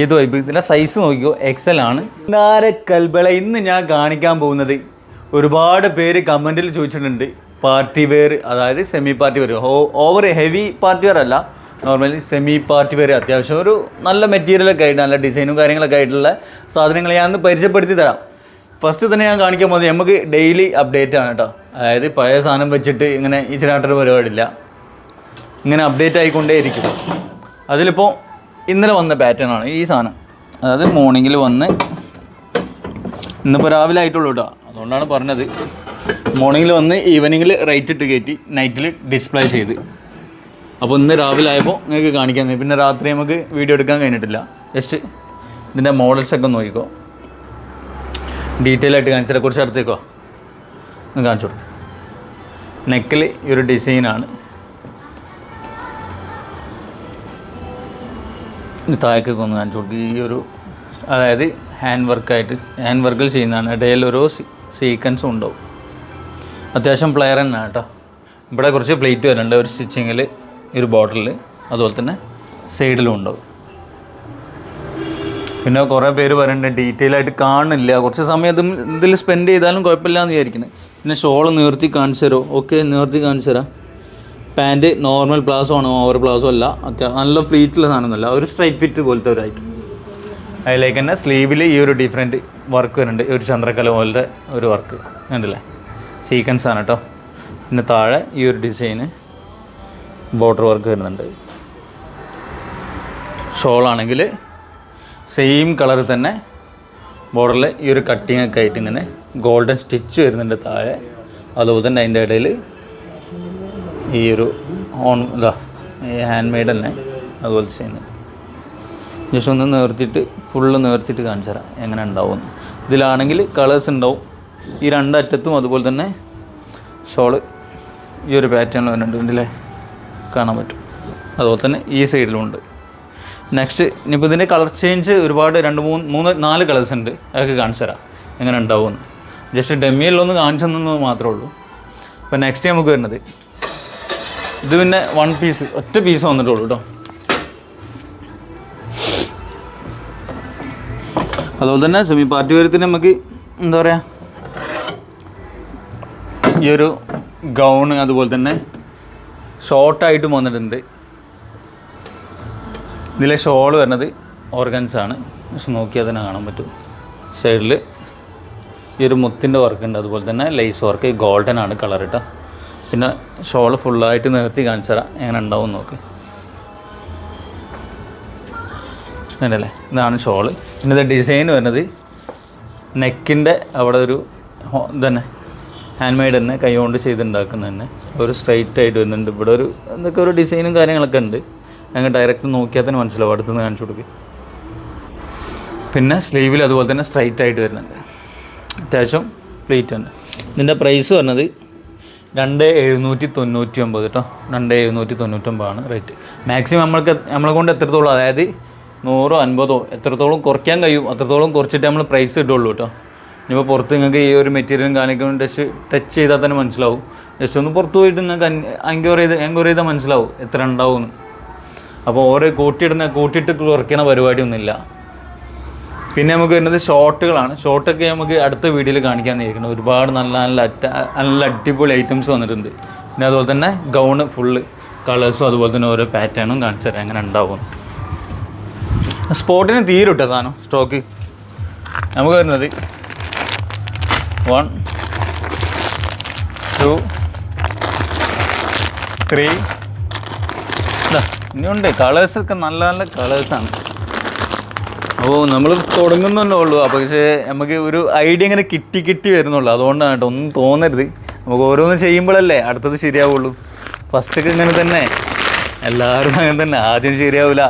ഏത് വൈബ് ഇതിന്റെ സൈസ് നോക്കിയോ എക്സൽ ആണ്. കൽബള ഇന്ന് ഞാൻ കാണിക്കാൻ പോകുന്നത് ഒരുപാട് പേര് കമന്റിൽ ചോദിച്ചിട്ടുണ്ട്. പാർട്ടി വെയർ അതായത് semi party wear over heavy party wear അല്ല. നോർമലി സെമി പാർട്ടി വെയർ അത്യാവശ്യം ഒരു നല്ല മെറ്റീരിയലൊക്കെ ആയിട്ട് നല്ല ഡിസൈനും കാര്യങ്ങളൊക്കെ ആയിട്ടുള്ള സാധനങ്ങൾ ഞാൻ ഒന്ന് പരിചയപ്പെടുത്തി തരാം. ഫസ്റ്റ് തന്നെ ഞാൻ കാണിക്കാൻ പോകുന്നത് നമുക്ക് ഡെയിലി അപ്ഡേറ്റ് ആണ് കേട്ടോ അതായത് പഴയ സാധനം വെച്ചിട്ട് ഇങ്ങനെ ഈ ചിരാട്ടൊരു പരിപാടിയില്ല. ഇങ്ങനെ അപ്ഡേറ്റ് ആയിക്കൊണ്ടേയിരിക്കും. അതിലിപ്പോൾ ഇന്നലെ വന്ന പാറ്റേൺ ആണ് ഈ സാധനം. അതായത് മോർണിംഗിൽ വന്ന് ഇന്നിപ്പോൾ രാവിലെ ആയിട്ടുള്ളൂ കേട്ടോ അതുകൊണ്ടാണ് പറഞ്ഞത്. മോർണിംഗിൽ വന്ന് ഈവനിങ്ങിൽ റൈറ്റ് ഇട്ട് കയറ്റി നൈറ്റിൽ ഡിസ്പ്ലേ ചെയ്ത്. അപ്പോൾ ഇന്ന് രാവിലെ ആയപ്പോൾ നിങ്ങൾക്ക് കാണിക്കാൻ പിന്നെ രാത്രി നമുക്ക് വീഡിയോ എടുക്കാൻ കഴിഞ്ഞിട്ടില്ല. ജസ്റ്റ് ഇതിന്റെ മോഡൽസൊക്കെ നോക്കിക്കോ. ഡീറ്റെയിൽ ആയിട്ട് കാണിച്ചതിനെ കുറിച്ച് അടുത്തേക്കോ? ഒന്ന് കാണിച്ചു കൊടുക്കാം. നെക്കിൽ ഈ ഒരു ഡിസൈനാണ് താഴേക്കൊക്കെ ഒന്ന് കാണിച്ചു കൊടുക്കും. ഈ ഒരു അതായത് ഹാൻഡ് വർക്കായിട്ട് ഹാൻഡ് വർക്കിൽ ചെയ്യുന്നതാണ്. ഇടയിൽ ഓരോ സീക്വൻസും ഉണ്ടാവും. അത്യാവശ്യം പ്ലെയർ തന്നെയാണ് കേട്ടോ. ഇവിടെ കുറച്ച് പ്ലേറ്റ് വരുന്നുണ്ട്. ഒരു സ്റ്റിച്ചിങ്ങിൽ ഒരു ബോട്ടിൽ അതുപോലെ തന്നെ സൈഡിലും ഉണ്ടാവും. പിന്നെ കുറേ പേര് പറയുന്നുണ്ട് ഡീറ്റെയിൽ ആയിട്ട് കാണില്ല. കുറച്ച് സമയം ഇതും ഇതിൽ സ്പെൻഡ് ചെയ്താലും കുഴപ്പമില്ല എന്ന് വിചാരിക്കുന്നത് പിന്നെ ഷോൾ നിവർത്തി കാണിച്ചു തരുമോ ഓക്കെ നിവർത്തി കാണിച്ചു തരാം. പാന്റ് നോർമൽ പ്ലാസോ ആണ് ഓവർ പ്ലാസോ അല്ല. അത്യാവശ്യം നല്ല ഫ്ലീറ്റുള്ള സാധനമൊന്നുമല്ല. ഒരു സ്ട്രൈറ്റ് ഫിറ്റ് പോലത്തെ ഒരു ഐറ്റം അതിലേക്ക് തന്നെ സ്ലീവിൽ ഈ ഒരു ഡിഫറെന്റ് വർക്ക് വരുന്നുണ്ട്. ഒരു ചന്ദ്രക്കല പോലത്തെ ഒരു വർക്ക് കണ്ടില്ലേ? സീക്വൻസ് ആണ് കേട്ടോ പിന്നെ താഴെ ഈ ഒരു ഡിസൈന് ബോർഡർ വർക്ക് വരുന്നുണ്ട്. ഷോളാണെങ്കിൽ സെയിം കളറിൽ തന്നെ ബോർഡറിൽ ഈ ഒരു കട്ടിങ്ങൊക്കെ ആയിട്ട് ഇങ്ങനെ ഗോൾഡൻ സ്റ്റിച്ച് വരുന്നുണ്ട് താഴെ. അതുപോലെ തന്നെ അതിന്റെ ഇടയിൽ ഈ ഒരു ഓൺ ഇതാ ഈ ഹാൻഡ് മെയ്ഡ് തന്നെ അതുപോലെ ചെയ്യുന്നത്. ജസ്റ്റ് ഒന്ന് നിവർത്തിയിട്ട് ഫുള്ള് നിവർത്തിയിട്ട് കാണിച്ചു തരാം എങ്ങനെ ഉണ്ടാവും ഇതിലാണെങ്കിൽ കളേഴ്സ് ഉണ്ടാവും. ഈ രണ്ടറ്റത്തും അതുപോലെ തന്നെ ഷോൾ ഈ ഒരു പാറ്റേൺ വരുന്നുണ്ട് ഇതിലെ കാണാൻ പറ്റും. അതുപോലെ തന്നെ ഈ സൈഡിലും ഉണ്ട്. നെക്സ്റ്റ് ഇനിയിപ്പോൾ ഇതിന്റെ കളർ ചേഞ്ച് ഒരുപാട് രണ്ട് മൂന്ന് മൂന്ന് നാല് കളേഴ്സ് ഉണ്ട്. അതൊക്കെ കാണിച്ചു തരാം എങ്ങനെ ഉണ്ടാവുമെന്ന് ജസ്റ്റ് ഡെമ്മിയിലൊന്ന് കാണിച്ചു തന്നു മാത്രമേ ഉള്ളൂ. അപ്പോൾ നെക്സ്റ്റ് നമുക്ക് വരുന്നത് ഇത് പിന്നെ വൺ പീസ് ഒറ്റ പീസ് വന്നിട്ടുള്ളൂ കേട്ടോ അതുപോലെ തന്നെ സെമി പാർട്ടി വരത്തിന് നമുക്ക് എന്താ പറയുക ഈ ഒരു ഗൗണ് അതുപോലെ തന്നെ ഷോർട്ടായിട്ടും വന്നിട്ടുണ്ട്. ഇതിലെ ഷോൾ വരുന്നത് ഓർഗൻസ് ആണ്. പക്ഷെ നോക്കിയാൽ തന്നെ കാണാൻ പറ്റും. സൈഡിൽ ഈ ഒരു മുത്തിന്റെ വർക്ക് ഉണ്ട്. അതുപോലെ തന്നെ ലൈസ് വർക്ക് ഗോൾഡൻ ആണ് കളർ കേട്ടോ പിന്നെ ഷോൾ ഫുള്ളായിട്ട് നിവർത്തി കാണിച്ചു തരാം എങ്ങനെ ഉണ്ടാവും നോക്ക്. ഉണ്ടല്ലേ ഇതാണ് ഷോൾ. പിന്നെ ഇത് ഡിസൈൻ വരുന്നത് നെക്കിന്റെ അവിടെ ഒരു ഇതന്നെ. തന്നെ ഹാൻഡ് മെയ്ഡ് തന്നെ കൈ കൊണ്ട് ചെയ്തുണ്ടാക്കുന്ന തന്നെ. ഒരു സ്ട്രൈറ്റ് ആയിട്ട് വരുന്നുണ്ട്. ഇവിടെ ഒരു എന്തൊക്കെ ഒരു ഡിസൈനും കാര്യങ്ങളൊക്കെ ഉണ്ട്. ഞങ്ങൾ ഡയറക്റ്റ് നോക്കിയാൽ തന്നെ മനസ്സിലാവും. അടുത്തുനിന്ന് കാണിച്ചു കൊടുക്കും. പിന്നെ സ്ലീവിൽ അതുപോലെ തന്നെ സ്ട്രൈറ്റ് ആയിട്ട് വരുന്നുണ്ട്. അത്യാവശ്യം പ്ലേറ്റ് ഉണ്ട്. ഇതിന്റെ പ്രൈസ് പറഞ്ഞത് രണ്ട് എഴുന്നൂറ്റി തൊണ്ണൂറ്റി ഒമ്പത് കേട്ടോ രണ്ട് എഴുന്നൂറ്റി തൊണ്ണൂറ്റൊമ്പതാണ് റേറ്റ് മാക്സിമം നമ്മൾക്ക് നമ്മളെ കൊണ്ട് എത്രത്തോളം അതായത് നൂറോ അൻപതോ എത്രത്തോളം കുറയ്ക്കാൻ കഴിയും അത്രത്തോളം കുറച്ചിട്ട് നമ്മൾ പ്രൈസ് ഇട്ടുള്ളൂ കേട്ടോ ഇനിയിപ്പോൾ പുറത്ത് നിങ്ങൾക്ക് ഈ ഒരു മെറ്റീരിയലും കാണിക്കും ടച്ച് ടച്ച് ചെയ്താൽ തന്നെ മനസ്സിലാവും. ജസ്റ്റ് ഒന്ന് പുറത്ത് പോയിട്ട് നിങ്ങൾക്ക് എൻക്വയർ ചെയ്ത് എൻക്വയർ ചെയ്താൽ മനസ്സിലാവും എത്ര ഉണ്ടാവും അപ്പോൾ ഓരോ കൂട്ടിയിടുന്ന കൂട്ടിയിട്ട് കുറയ്ക്കണ പരിപാടിയൊന്നുമില്ല. പിന്നെ നമുക്ക് വരുന്നത് ഷോർട്ടുകളാണ് ഷോർട്ടൊക്കെ നമുക്ക് അടുത്ത വീഡിയോയിൽ കാണിക്കാൻ ഇരിക്കണം ഒരുപാട് നല്ല നല്ല അറ്റ നല്ല അടിപൊളി ഐറ്റംസ് വന്നിട്ടുണ്ട്. പിന്നെ അതുപോലെ തന്നെ ഗൗണ് ഫുള്ള് കളേഴ്സും അതുപോലെ തന്നെ ഓരോ പാറ്റേണും കാണിച്ചു തരാം. അങ്ങനെ ഉണ്ടാവും. സ്പോട്ടിന് തീരുട്ടോ സാധനം സ്റ്റോക്ക് നമുക്ക് വരുന്നത് വൺ ടു ത്രീ ഇനിയുണ്ട്. കളേഴ്സൊക്കെ നല്ല നല്ല കളേഴ്സാണ് അപ്പോൾ നമ്മൾ തുടങ്ങുന്നല്ലേ ഉള്ളൂ. അപ്പോൾ പക്ഷേ നമുക്ക് ഒരു ഐഡിയ ഇങ്ങനെ കിട്ടി കിട്ടി വരുന്നുള്ളൂ. അതുകൊണ്ടാണ് കേട്ടോ ഒന്നും തോന്നരുത്. നമുക്ക് ഓരോന്ന് ചെയ്യുമ്പോഴല്ലേ അടുത്തത് ശരിയാവുള്ളൂ. ഫസ്റ്റൊക്കെ ഇങ്ങനെ തന്നെ. എല്ലാവരും അങ്ങനെ തന്നെ. ആദ്യം ശരിയാവില്ല.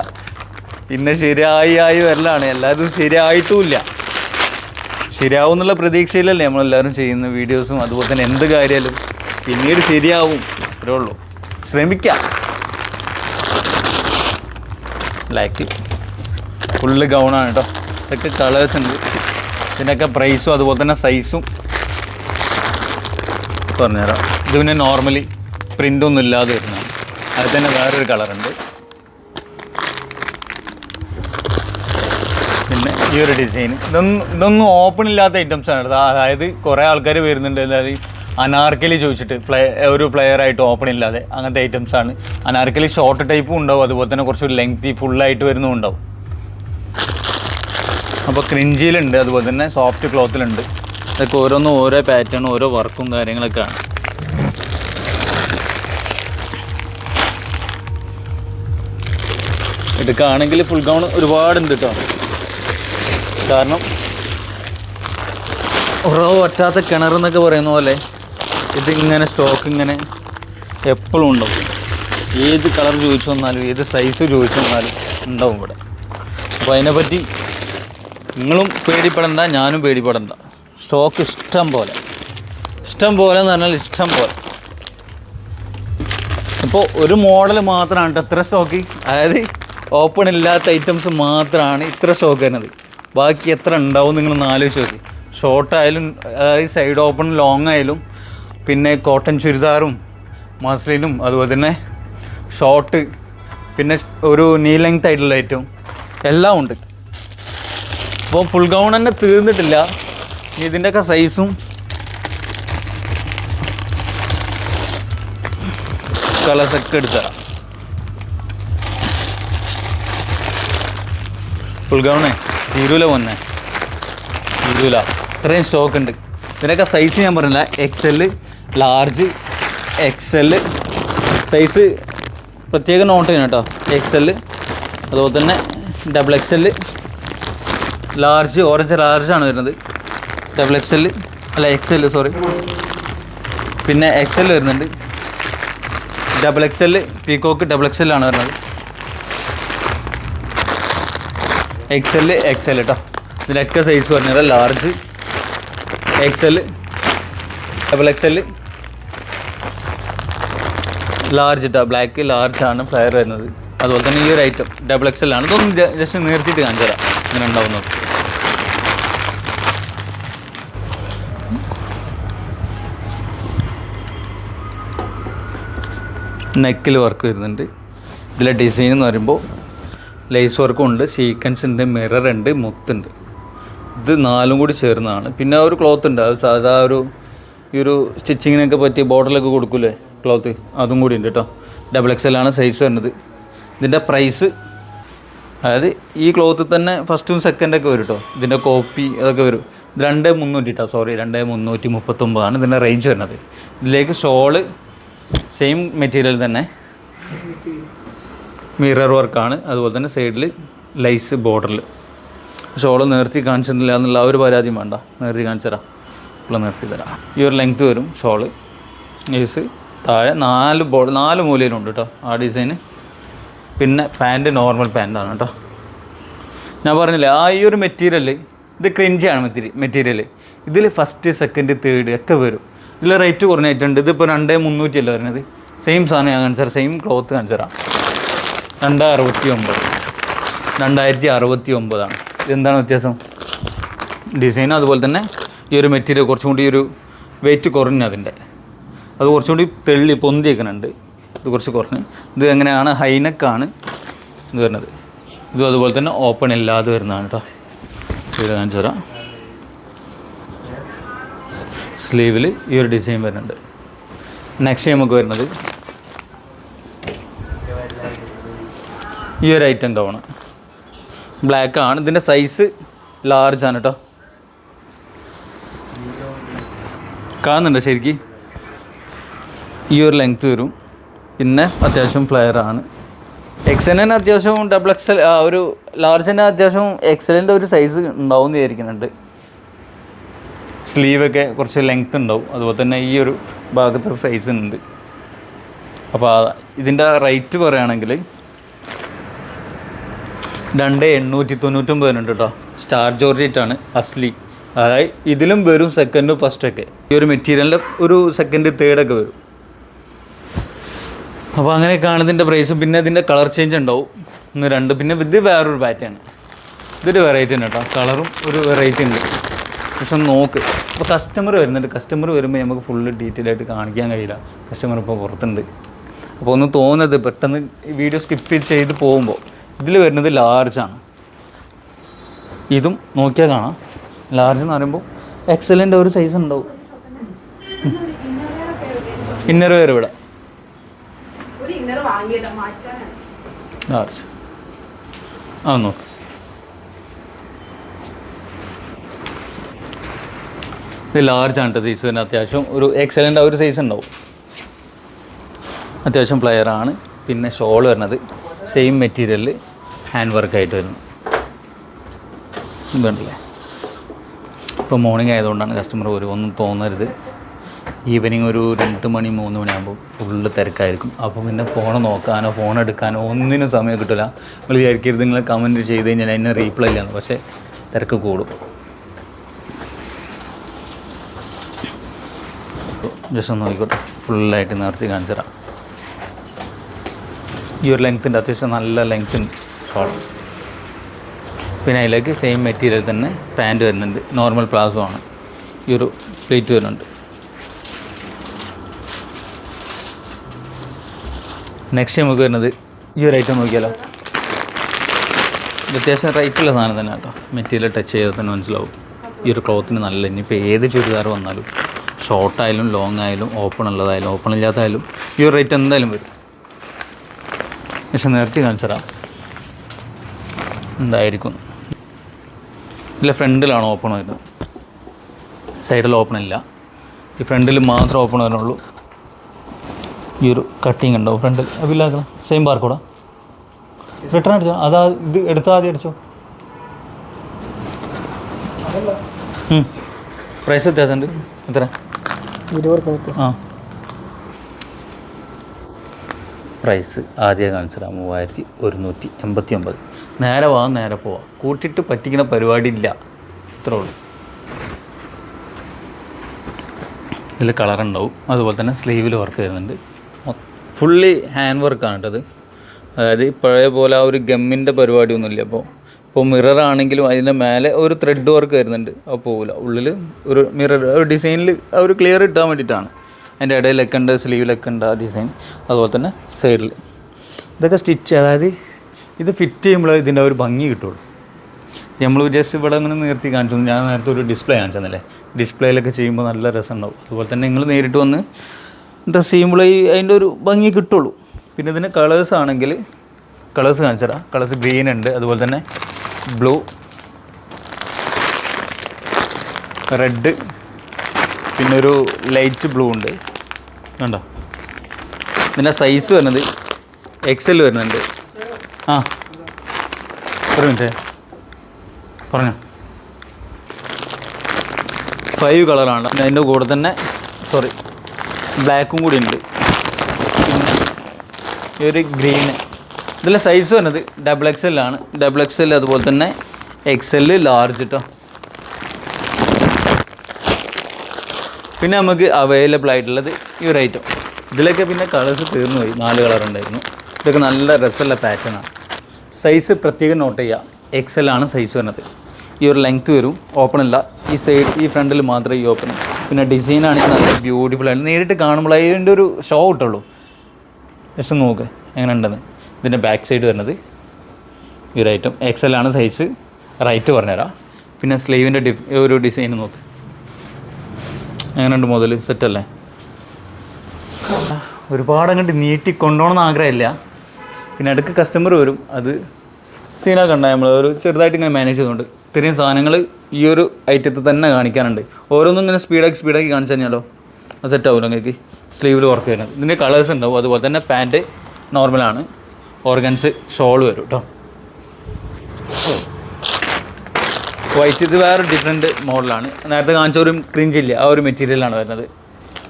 പിന്നെ ശരിയായി ആയി വരലാണ്. എല്ലാവരും ശരിയായിട്ടുമില്ല ശരിയാവും എന്നുള്ള പ്രതീക്ഷയിലല്ലേ നമ്മളെല്ലാവരും ചെയ്യുന്ന വീഡിയോസും അതുപോലെ തന്നെ എന്ത് കാര്യമായാലും പിന്നീട് ശരിയാവും. ഇത്രേ ഉള്ളൂ. ശ്രമിക്കാം. ലൈക്ക് ഫുള്ള് ഗൗണാണ് കേട്ടോ ഇതൊക്കെ കളേഴ്സ് ഉണ്ട്. ഇതിനൊക്കെ പ്രൈസും അതുപോലെ തന്നെ സൈസും പറഞ്ഞുതരാം. ഇത് പിന്നെ നോർമലി പ്രിന്റൊന്നും ഇല്ലാതെ വരുന്നതാണ്. അതിൽ തന്നെ വേറൊരു കളറുണ്ട് പിന്നെ ഈ ഒരു ഡിസൈൻ ഇതൊന്നും ഇതൊന്നും ഓപ്പൺ ഇല്ലാത്ത ഐറ്റംസ് ആണ് അതായത് കുറേ ആൾക്കാർ വരുന്നുണ്ട്. അതായത് അനാർക്കലി ചോദിച്ചിട്ട് ഫ്ലേ ഒരു ഫ്ലെയർ ആയിട്ട് ഓപ്പൺ ഇല്ലാതെ അങ്ങനത്തെ ഐറ്റംസ് ആണ്. അനാർക്കലി ഷോർട്ട് ടൈപ്പും ഉണ്ടാവും. അതുപോലെ തന്നെ കുറച്ച് ലെങ്തി ഫുള്ളായിട്ട് വരുന്നതും ഉണ്ടാവും. അപ്പോൾ ക്രിഞ്ചിയിലുണ്ട് അതുപോലെ തന്നെ സോഫ്റ്റ് ക്ലോത്തിലുണ്ട് ഇതൊക്കെ ഓരോന്നും ഓരോ പാറ്റേൺ ഓരോ വർക്കും കാര്യങ്ങളൊക്കെ ആണ് എടുക്കുകയാണെങ്കിൽ ഫുൾ ഗൗൺ ഒരുപാടുണ്ട് കേട്ടോ കാരണം ഉറവ് പറ്റാത്ത കിണർ എന്നൊക്കെ പറയുന്ന പോലെ ഇതിങ്ങനെ സ്റ്റോക്ക് ഇങ്ങനെ എപ്പോഴും ഉണ്ടാവും. ഏത് കളർ ചോദിച്ചു വന്നാലും ഏത് സൈസ് ചോദിച്ചു വന്നാലും ഉണ്ടാവും ഇവിടെ. അപ്പോൾ അതിനെപ്പറ്റി നിങ്ങളും പേടിപ്പെടണ്ട ഞാനും പേടിപ്പെടണ്ട. സ്റ്റോക്ക് ഇഷ്ടം പോലെ. ഇഷ്ടം പോലെ എന്ന് പറഞ്ഞാൽ ഇഷ്ടം പോലെ. ഇപ്പോൾ ഒരു മോഡൽ മാത്രമാണ് കേട്ടോ ഇത്ര സ്റ്റോക്ക് അതായത് ഓപ്പൺ ഇല്ലാത്ത ഐറ്റംസ് മാത്രമാണ് ഇത്ര സ്റ്റോക്ക് തന്നത് ബാക്കി എത്ര ഉണ്ടാവും നിങ്ങൾ നാലോചിച്ച് നോക്കി. ഷോർട്ടായാലും അതായത് സൈഡ് ഓപ്പൺ ലോങ് ആയാലും പിന്നെ കോട്ടൺ ചുരിദാറും മസ്ലിനും അതുപോലെ തന്നെ ഷോർട്ട് പിന്നെ ഒരു നീ ലെങ്ത് ആയിട്ടുള്ള ഐറ്റം എല്ലാം ഉണ്ട്. അപ്പോൾ ഫുൾ ഗൗൺ തന്നെ തീർന്നിട്ടില്ല. ഇതിന്റെയൊക്കെ സൈസും കളേഴ്സൊക്കെ എടുത്തരാം. ഫുൾ ഗൗണേ തീരൂല വന്നേ തീരൂല. ഇത്രയും സ്റ്റോക്ക് ഉണ്ട്. ഇതിനൊക്കെ സൈസ് ഞാൻ പറഞ്ഞില്ല. X L large X L size പ്രത്യേക നോട്ട് ചെയ്യണം കേട്ടോ. എക്സ് എൽ അതുപോലെ തന്നെ double X L large orange ആണ് വരുന്നത്. ഡബിൾ എക്സ് എൽ അല്ല എക്സ് എൽ സോറി പിന്നെ എക്സ് എൽ വരുന്നുണ്ട്. Double X L peacock double X എല്ലാണ് വരുന്നത്. എക്സ് എൽ എക്സ് എൽ കേട്ടോ ഇതിനൊക്കെ സൈസ് പറഞ്ഞത് large X L double X L large കേട്ടോ ബ്ലാക്ക് ലാർജ് ആണ് ഫ്ലയർ വരുന്നത്. അതുപോലെ തന്നെ ഈ ഒരു ഐറ്റം ഡബിൾ എക്സ് എൽ ആണ്. ഇതൊന്നും ജസ്റ്റ് നിർത്തിയിട്ട് കാണിച്ചു തരാം ഇങ്ങനെ ഉണ്ടാവുന്നത് നെക്കിൽ വർക്ക് വരുന്നുണ്ട്. ഇതിലെ ഡിസൈൻ എന്ന് പറയുമ്പോൾ ലേസ് വർക്കും ഉണ്ട് സീക്വൻസ് ഉണ്ട് മിറർ ഉണ്ട് മുത്തുണ്ട് ഇത് നാലും കൂടി ചേർന്നതാണ്. പിന്നെ ഒരു ക്ലോത്ത് ഉണ്ട്. അത് സാധാ ഒരു ഈ ഒരു സ്റ്റിച്ചിങ്ങിനൊക്കെ പറ്റിയ ബോർഡറിലൊക്കെ കൊടുക്കൂലേ ക്ലോത്ത് അതും കൂടി ഉണ്ട് കേട്ടോ ഡബിൾ എക്സ് ആണ് സൈസ് വരുന്നത്. ഇതിന്റെ പ്രൈസ് അതായത് ഈ ക്ലോത്ത് തന്നെ ഫസ്റ്റും സെക്കൻഡൊക്കെ വരും കേട്ടോ ഇതിന്റെ കോപ്പി അതൊക്കെ വരും. രണ്ട് മുന്നൂറ്റി കേട്ടോ സോറി രണ്ട് മുന്നൂറ്റി മുപ്പത്തൊമ്പതാണ് ഇതിന്റെ റേഞ്ച് വരുന്നത്. ഇതിലേക്ക് ഷോൾ സെയിം മെറ്റീരിയൽ തന്നെ. മിറർ വർക്കാണ് അതുപോലെ തന്നെ സൈഡിൽ ലൈസ് ബോർഡറിൽ ഷോൾ നേർത്തി കാണിച്ചിട്ടില്ല എന്നുള്ള ആ ഒരു പരാതിയും വേണ്ട. നേർത്തി കാണിച്ചു തരാം ഇപ്പോൾ നിർത്തി തരാം. ഈ ഒരു ലെങ്ത് വരും ഷോൾ ലൈസ് താഴെ നാല് ബോർഡ് നാല് മൂലയിലുണ്ട് കേട്ടോ ആ ഡിസൈന് പിന്നെ പാന്റ് നോർമൽ പാന്റാണ് കേട്ടോ ഞാൻ പറഞ്ഞില്ലേ ആ ഈ ഒരു മെറ്റീരിയൽ ഇത് ക്രിഞ്ചാണ് മെറ്റീരിയൽ മെറ്റീരിയൽ ഇതിൽ ഫസ്റ്റ് സെക്കൻഡ് തേർഡ് ഒക്കെ വരും. ഇതിൽ റേറ്റ് കുറഞ്ഞിട്ടുണ്ട് ഇതിപ്പോൾ രണ്ടേ മുന്നൂറ്റി അല്ല വരുന്നത്? സെയിം സാധനം ഞാൻ കാണിച്ചു സെയിം ക്ലോത്ത് കാണിച്ചു തരാം രണ്ട് അറുപത്തി ഒമ്പത് രണ്ടായിരത്തി അറുപത്തി ഒമ്പതാണ് ഇതെന്താണ് വ്യത്യാസം? ഡിസൈൻ അതുപോലെ തന്നെ ഈ ഒരു മെറ്റീരിയൽ കുറച്ചും കൂടി ഒരു വെയിറ്റ് കുറഞ്ഞു അതിന്റെ. അത് കുറച്ചും കൂടി തെള്ളി പൊന്തിയേക്കുന്നുണ്ട്. ഇത് കുറച്ച് കുറഞ്ഞ്. ഇത് എങ്ങനെയാണ്? ഹൈനെക്കാണ് ഇത് വരുന്നത്. ഇതും അതുപോലെ തന്നെ ഓപ്പൺ ഇല്ലാതെ വരുന്നതാണ് കേട്ടോ. ഇത് കാണിച്ചു തരാം സ്ലീവിൽ ഈ ഒരു ഡിസൈൻ വരുന്നുണ്ട്. നെക്സ്റ്റ് നമുക്ക് വരുന്നത് ഈ ഒരു ഐറ്റം ഗൗണ് ബ്ലാക്ക് ആണ്. ഇതിന്റെ സൈസ് ലാർജ് ആണ് കേട്ടോ കാണുന്നുണ്ടോ ശരിക്ക്? ഈ ഒരു ലെങ്ത് വരും. പിന്നെ അത്യാവശ്യം ഫ്ലെയർ ആണ്. എക്സലിന് അത്യാവശ്യം ഡബിൾ എക്സൽ ഒരു ലാർജിന് അത്യാവശ്യം എക്സലിന്റെ ഒരു സൈസ് ഉണ്ടാവും എന്ന് വിചാരിക്കുന്നുണ്ട്. സ്ലീവൊക്കെ കുറച്ച് ലെങ്ത് ഉണ്ടാവും. അതുപോലെ തന്നെ ഈ ഒരു ഭാഗത്ത് സൈസ് ഉണ്ട്. അപ്പോൾ ഇതിന്റെ റേറ്റ് പറയുകയാണെങ്കിൽ രണ്ട് എണ്ണൂറ്റി തൊണ്ണൂറ്റൊമ്പത് വരുന്നുണ്ട് കേട്ടോ സ്റ്റാർ ജോർജറ്റാണ് അസ്ലി അതായത് ഇതിലും വരും സെക്കൻഡും ഫസ്റ്റൊക്കെ ഈ ഒരു മെറ്റീരിയലിന്റെ ഒരു സെക്കൻഡ് തേർഡൊക്കെ വരും. അപ്പോൾ അങ്ങനെയൊക്കെയാണ് ഇതിന്റെ പ്രൈസും പിന്നെ ഇതിന്റെ കളർ ചേഞ്ച് ഉണ്ടാവും. ഒന്ന് രണ്ട് പിന്നെ ഇത് വേറൊരു പാറ്റേൺ ഇതൊരു വെറൈറ്റി ഉണ്ട് കേട്ടോ. കളറും ഒരു വെറൈറ്റി ഉണ്ട്. പക്ഷെ നോക്ക്. ഇപ്പോൾ കസ്റ്റമർ വരുന്നുണ്ട്. കസ്റ്റമർ വരുമ്പോൾ നമുക്ക് ഫുള്ള് ഡീറ്റെയിൽ ആയിട്ട് കാണിക്കാൻ കഴിയില്ല. കസ്റ്റമർ ഇപ്പോൾ പുറത്തുണ്ട്. അപ്പോൾ ഒന്ന് തോന്നുന്നത് പെട്ടെന്ന് ഈ വീഡിയോ സ്കിപ്പ് ചെയ്ത് പോകുമ്പോൾ ഇതിൽ വരുന്നത് ലാർജാണ് ഇതും നോക്കിയാൽ കാണാം. ലാർജ് എന്ന് പറയുമ്പോൾ എക്സലന്റ് ഒരു സൈസ് ഉണ്ടാവും. ഇന്നർ വെയർ ഇവിടെ. ലാർജ് ആ നോക്ക്. ഇത് ലാർജ് ആണ് സൈസ് വരുന്നത് അത്യാവശ്യം ഒരു എക്സലന്റ് ആ ഒരു സൈസ് ഉണ്ടാവും. അത്യാവശ്യം പ്ലെയർ ആണ്. പിന്നെ ഷോൾ വരുന്നത്. സെയിം മെറ്റീരിയലിൽ ഹാൻഡ് വർക്കായിട്ട് വരുന്നു ഇതുണ്ടല്ലേ ഇപ്പോൾ മോർണിംഗ് ആയതുകൊണ്ടാണ് കസ്റ്റമർ ഒരു ഒന്നും തോന്നരുത്. ഈവനിങ് ഒരു രണ്ട് മണി മൂന്ന് മണിയാകുമ്പോൾ ഫുള്ള് തിരക്കായിരിക്കും. അപ്പോൾ പിന്നെ ഫോൺ നോക്കാനോ ഫോൺ എടുക്കാനോ ഒന്നിനും സമയം കിട്ടില്ല നിങ്ങൾ വിചാരിക്കരുത് നിങ്ങൾ കമന്റ് ചെയ്ത് കഴിഞ്ഞാൽ എന്നെ റീപ്ലൈ ഇല്ലാന്ന്. പക്ഷേ തിരക്ക് കൂടും. ജസ്റ്റ് ഒന്ന് നോക്കിക്കോട്ടെ. ഫുള്ളായിട്ട് നിർത്തി കാണിച്ചു തരാം ഈ ഒരു ലെങ്ത്തിന്റെ അത്യാവശ്യം നല്ല ലെങ്ത്തിൻ ഷോൾ പിന്നെ അതിലേക്ക് സെയിം മെറ്റീരിയൽ തന്നെ പാന്റ് വരുന്നുണ്ട്. നോർമൽ പ്ലാസോ ആണ്. ഈ ഒരു പ്ലേറ്റ് വരുന്നുണ്ട്. നെക്സ്റ്റ് നമുക്ക് വരുന്നത് ഈ ഒരു ഐറ്റം നോക്കിയാലോ. ഇത് അത്യാവശ്യം റേറ്റുള്ള സാധനം തന്നെ കേട്ടോ. മെറ്റീരിയൽ ടച്ച് ചെയ്താൽ തന്നെ മനസ്സിലാവും. ഈ ഒരു ക്ലോത്തിന് നല്ല ഇനിയിപ്പോൾ ഏത് ചുരിദാർ വന്നാലും. ഷോർട്ടായാലും ലോങ് ആയാലും ഓപ്പൺ ഉള്ളതായാലും ഓപ്പൺ ഇല്ലാത്തതായാലും ഈ റേറ്റ് എന്തായാലും വരും. പക്ഷെ നേരത്തെ കാണിച്ചറാം എന്തായിരിക്കും? ഇല്ല ഫ്രണ്ടിലാണ് ഓപ്പൺ വരുന്നത്. സൈഡിൽ ഓപ്പൺ ഇല്ല. ഈ ഫ്രണ്ടിൽ മാത്രം ഓപ്പൺ വരുന്നുള്ളൂ. ഈ ഒരു കട്ടിങ് ഉണ്ടാവും ഫ്രണ്ടിൽ. അപ്പില്ലാക്കണം സെയിം ബാർക്കോടാ റിട്ടേൺ അടിച്ചോ? അതാ ഇത് എടുത്താൽ ആദ്യം അടിച്ചോ? പ്രൈസ് വ്യത്യാസമുണ്ട്. എത്ര ആ. പ്രൈസ് ആദ്യം കാണിച്ചതാണ് മൂവായിരത്തി ഒരുന്നൂറ്റി എൺപത്തി ഒമ്പത് നേരെ പോവാം നേരെ പോവാം. കൂട്ടിയിട്ട് പറ്റിക്കുന്ന പരിപാടി ഇല്ല ഇത്രേ ഉള്ളൂ. ഇതിൽ കളറുണ്ടാവും അതുപോലെ തന്നെ സ്ലീവിൽ വർക്ക് വരുന്നുണ്ട്. ഫുള്ളി ഹാൻഡ് വർക്കാണ് കേട്ടത് അതായത് പഴയ പോലെ ആ ഒരു ഗമ്മിന്റെ പരിപാടിയൊന്നുമില്ല. അപ്പോൾ ഇപ്പോൾ മിറർ ആണെങ്കിലും അതിന്റെ മേലെ ഒരു ത്രെഡ് വർക്ക് വരുന്നുണ്ട്. അത് പോകില്ല ഉള്ളിൽ ഒരു മിറർ ഒരു ഡിസൈനിൽ ഒരു ക്ലിയർ ഇട്ടാൻ വേണ്ടിയിട്ടാണ്. അതിന്റെ ഇടയിലൊക്കെ ഉണ്ട് സ്ലീവിലൊക്കെ ഉണ്ട് ആ ഡിസൈൻ അതുപോലെ തന്നെ സൈഡിൽ ഇതൊക്കെ സ്റ്റിച്ച് അതായത് ഇത് ഫിറ്റ് ചെയ്യുമ്പോൾ ഇതിന്റെ ഒരു ഭംഗി കിട്ടുള്ളൂ. നമ്മൾ ജസ്റ്റ് ഇവിടെ അങ്ങനെ നിർത്തി കാണിച്ചു. ഞാൻ നേരത്തെ ഒരു ഡിസ്പ്ലേ കാണിച്ചു തന്നല്ലേ ഡിസ്പ്ലേയിലൊക്കെ ചെയ്യുമ്പോൾ നല്ല രസമുണ്ടാവും. അതുപോലെ തന്നെ നിങ്ങൾ നേരിട്ട് വന്ന് ഡ്രസ്സ് ചെയ്യുമ്പോൾ ഈ അതിന്റെ ഒരു ഭംഗി കിട്ടുള്ളൂ. പിന്നെ ഇതിന്റെ കളേഴ്സ് ആണെങ്കിൽ കളേഴ്സ് കാണിച്ചു തരാം കളേഴ്സ് ഗ്രീൻ ഉണ്ട്. അതുപോലെ തന്നെ ബ്ലൂ റെഡ് പിന്നെ ഒരു ലൈറ്റ് ബ്ലൂ ഉണ്ട്. കണ്ടോ? ഇതിന്റെ സൈസ് വരുന്നത് എക്സൽ വരുന്നുണ്ട്. ആ. ഒരു മിനിറ്റ്. പറഞ്ഞോ. ഫൈവ് കളറാണ് അതിന്റെ കൂടെ തന്നെ സോറി ബ്ലാക്കും കൂടി ഉണ്ട്. ഒരു ഗ്രീന് ഇതിലെ സൈസ് വരുന്നത് ഡബിൾ എക്സ് ആണ്. ഡബിൾ എക്സ് എൽ അതുപോലെ തന്നെ എക്സ് എൽ ലാർജ് കേട്ടോ പിന്നെ നമുക്ക് അവൈലബിൾ ആയിട്ടുള്ളത് ഈ ഒരു ഐറ്റം ഇതിലൊക്കെ പിന്നെ കളേഴ്സ് തീർന്നു പോയി. നാല് കളർ ഉണ്ടായിരുന്നു. ഇതൊക്കെ നല്ല രസമുള്ള പാറ്റേണാണ് സൈസ് പ്രത്യേകം നോട്ട് ചെയ്യുക. എക്സ് എൽ ആണ് സൈസ് വരുന്നത് ഈ ഒരു ലെങ്ത് വരും. ഓപ്പൺ അല്ല. ഈ സൈഡ് ഈ ഫ്രണ്ടിൽ മാത്രമേ ഈ ഓപ്പൺ പിന്നെ ഡിസൈൻ ആണെങ്കിൽ നല്ല ബ്യൂട്ടിഫുൾ ആയിരുന്നു നേരിട്ട് കാണുമ്പോൾ അതിന്റെ ഒരു ഷോ കിട്ടുള്ളൂ. ജസ്റ്റ് നോക്ക്. എങ്ങനെ ഉണ്ടെന്ന് ഇതിന്റെ ബാക്ക് സൈഡ് വരുന്നത്. ഈ ഒരു ഐറ്റം എക്സ് എൽ ആണ് സൈസ് റൈറ്റ് പറഞ്ഞുതരാം. പിന്നെ സ്ലീവിന്റെ ഡിഫ് ഒരു ഡിസൈൻ നോക്ക്. എങ്ങനെയുണ്ട് മുതൽ സെറ്റല്ലേ ഒരുപാട് അങ്ങോട്ട് നീട്ടി കൊണ്ടുപോകണമെന്ന് ആഗ്രഹമില്ല. പിന്നെ ഇടയ്ക്ക് കസ്റ്റമർ വരും. അത് സീനാക്കണ്ട നമ്മൾ ഒരു ചെറുതായിട്ട് ഇങ്ങനെ മാനേജ് ചെയ്തുകൊണ്ട് ഇത്രയും സാധനങ്ങൾ ഈ ഒരു ഐറ്റത്തിൽ തന്നെ കാണിക്കാനുണ്ട്. ഓരോന്നും ഇങ്ങനെ സ്പീഡാക്കി സ്പീഡാക്കി കാണിച്ചു കഴിഞ്ഞാലോ? അത് സെറ്റ് ആവുമല്ലോ നിങ്ങൾക്ക് സ്ലീവിൽ വർക്ക് ചെയ്യുന്നത്. ഇതിന്റെ കളേഴ്സ് ഉണ്ടാവും. അതുപോലെ തന്നെ പാന്റ് നോർമലാണ് ഓർഗൻസ് ഷോൾ വരും കേട്ടോ വൈറ്റ് ഇത് വേറെ ഡിഫറെന്റ് മോഡലാണ് നേരത്തെ കാണിച്ച ഒരു ക്രിഞ്ച് ഇല്ല ആ ഒരു മെറ്റീരിയലാണ് വരുന്നത്.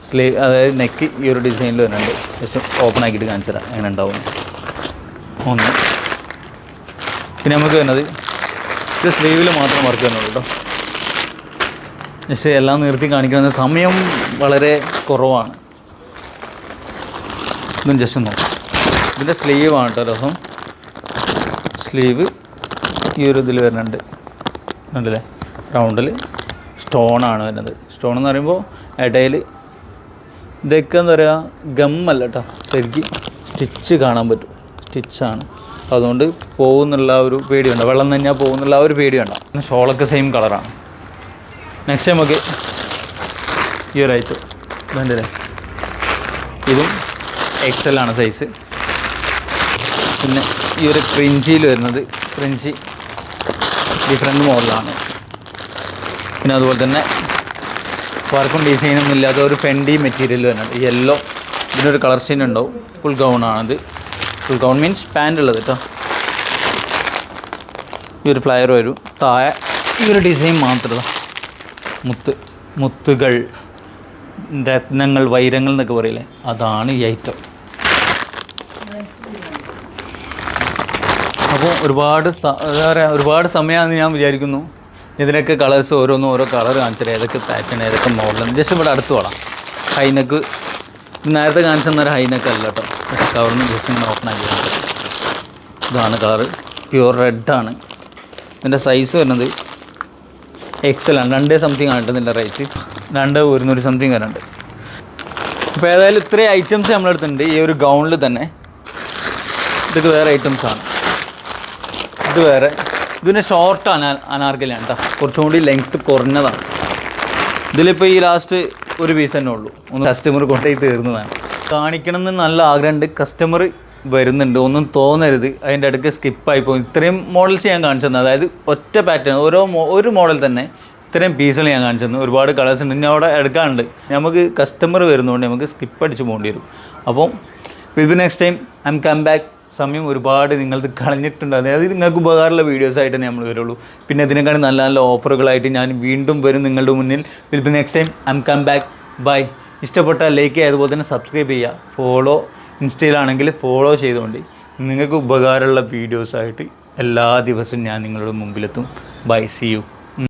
സ്ലീവ് അതായത് നെക്ക് ഈ ഒരു ഡിസൈനിൽ വരുന്നുണ്ട്. ജസ്റ്റ് ഓപ്പൺ ആക്കിയിട്ട് കാണിച്ചു തരാം എങ്ങനെ ഉണ്ടാവും. ഒന്ന്. പിന്നെ നമുക്ക് വരുന്നത് ഇത് സ്ലീവിൽ മാത്രം വർക്ക് വരുന്നുള്ളൂ കേട്ടോ പക്ഷേ എല്ലാം നിർത്തി കാണിക്കുന്ന സമയം വളരെ കുറവാണ്. ഇതും ജസ്റ്റ് നോക്കാം. ഇതിന്റെ സ്ലീവ് ആണ് കേട്ടോ രസം. സ്ലീവ് ഈ ഒരു ഇതിൽ വരുന്നുണ്ട്. ഉണ്ടല്ലേ റൗണ്ടിൽ സ്റ്റോണാണ് വരുന്നത്. സ്റ്റോൺ എന്ന് പറയുമ്പോൾ ഇടയിൽ ഇതൊക്കെ എന്താ പറയുക? ഗമ്മല്ല കേട്ടോ. ശരിക്ക് സ്റ്റിച്ച് കാണാൻ പറ്റും. സ്റ്റിച്ചാണ് അതുകൊണ്ട് പോകുന്നുള്ള ഒരു ഒരു പേടിയുണ്ട് വെള്ളം നനഞ്ഞാൽ പോകുന്നുള്ള ആ ഒരു പേടിയുണ്ട് പിന്നെ ഷോളൊക്കെ സെയിം കളറാണ് നെക്സ്റ്റ് നമുക്ക് ഈ ഒരു ഐറ്റം ഇതും എക്സൽ ആണ് സൈസ് പിന്നെ ഈ ഒരു ക്രിഞ്ചിയിൽ വരുന്നത് ക്രിഞ്ചി ഡിഫറെന്റ് മോഡലാണ് പിന്നെ അതുപോലെ തന്നെ വർക്കും ഡിസൈനൊന്നും ഇല്ലാത്ത ഒരു ഫെൻഡി മെറ്റീരിയൽ വരുന്നുണ്ട് യെല്ലോ ഇതിനൊരു കളർ സീൻ ഉണ്ടാവും. ഫുൾ ഗൗൺ ആണത്. ഫുൾ ഗൗൺ മീൻസ് പാന്റ് ഉള്ളത് കേട്ടോ ഈ ഒരു ഫ്ലയർ വരും. താഴെ ഈ ഒരു ഡിസൈൻ മാത്രമല്ല മുത്ത് മുത്തുകൾ രത്നങ്ങൾ വൈരങ്ങൾ എന്നൊക്കെ പറയില്ലേ? അതാണ് ഈ ഐറ്റം അപ്പോൾ ഒരുപാട് എന്താ പറയുക ഒരുപാട് സമയമാണെന്ന് ഞാൻ വിചാരിക്കുന്നു. ഇതിനൊക്കെ കളേഴ്സ് ഓരോന്നും ഓരോ കളർ കാണിച്ചത് ഏതൊക്കെ പാറ്റേൺ ഏതൊക്കെ മോഡൽ ജസ്റ്റ് ഇവിടെ അടുത്ത് വേണം ഹൈനക്ക് നേരത്തെ കാണിച്ചു തന്നൊരു ഹൈനക്ക് അല്ല കേട്ടോ. കവറിന് ജസ്റ്റ് ഇങ്ങനെ ഓപ്പൺ ആക്കി. ഇതാണ് കളറ് പ്യുവർ റെഡാണ് ഇതിന്റെ സൈസ് വരുന്നത് എക്സൽ ആണ് രണ്ടേ സംതിങ് ആണ് റേറ്റ് രണ്ട് ഒരുന്നൂറ് സംതിങ് വരുന്നുണ്ട്. അപ്പോൾ ഏതായാലും ഇത്രയും ഐറ്റംസ് നമ്മളെടുത്തിട്ടുണ്ട്. ഈ ഒരു ഗൗണിൽ തന്നെ. ഇതൊക്കെ വേറെ ഐറ്റംസ് ആണ്. ഇത് വേറെ. ഇതിന് ഷോർട്ട് അനാ അനാർക്കലിയാണ് കേട്ടോ കുറച്ചും കൂടി ലെങ്ത്ത് കുറഞ്ഞതാണ്. ഇതിലിപ്പോൾ ഈ ലാസ്റ്റ് ഒരു പീസ് തന്നെ ഉള്ളൂ. ഒന്ന് കസ്റ്റമർ കൊണ്ടുപോയി തീർന്നതാണ്. കാണിക്കണം എന്ന് നല്ല ആഗ്രഹമുണ്ട്. കസ്റ്റമർ വരുന്നുണ്ട്. ഒന്നും തോന്നരുത്. അതിന്റെ ഇടയ്ക്ക് സ്കിപ്പായി പോകും ഇത്രയും മോഡൽസ് ഞാൻ കാണിച്ചു തന്നെ. അതായത് ഒറ്റ പാറ്റേൺ ഓരോ ഒരു മോഡൽ തന്നെ ഇത്രയും പീസുകൾ ഞാൻ കാണിച്ചു തന്നു. ഒരുപാട് കളേഴ്സ് ഉണ്ട്. ഇനി അവിടെ എടുക്കാനുണ്ട്. നമുക്ക് കസ്റ്റമർ വരുന്നതുകൊണ്ട് നമുക്ക് സ്കിപ്പ് അടിച്ച് പോകേണ്ടി വരും. അപ്പം will be next time I'm come back സമയം ഒരുപാട് നിങ്ങളത് കളഞ്ഞിട്ടുണ്ട്. അതായത് നിങ്ങൾക്ക് ഉപകാരമുള്ള വീഡിയോസ് ആയിട്ട് നമ്മൾ വരുള്ളൂ. പിന്നെ ഇതിനേക്കാൾ നല്ല നല്ല ഓഫറുകളായിട്ട് ഞാൻ വീണ്ടും വരും നിങ്ങളുടെ മുന്നിൽ. Will be next time I'm come back bye ഇഷ്ടപ്പെട്ട ലൈക്ക് ചെയ്യുക അതുപോലെ തന്നെ സബ്സ്ക്രൈബ് ചെയ്യുക. ഫോളോ ഇൻസ്റ്റയിലാണെങ്കിൽ ഫോളോ ചെയ്തുകൊണ്ട് നിങ്ങൾക്ക് ഉപകാരമുള്ള വീഡിയോസായിട്ട് എല്ലാ ദിവസവും ഞാൻ നിങ്ങളുടെ മുമ്പിലെത്തും. By C U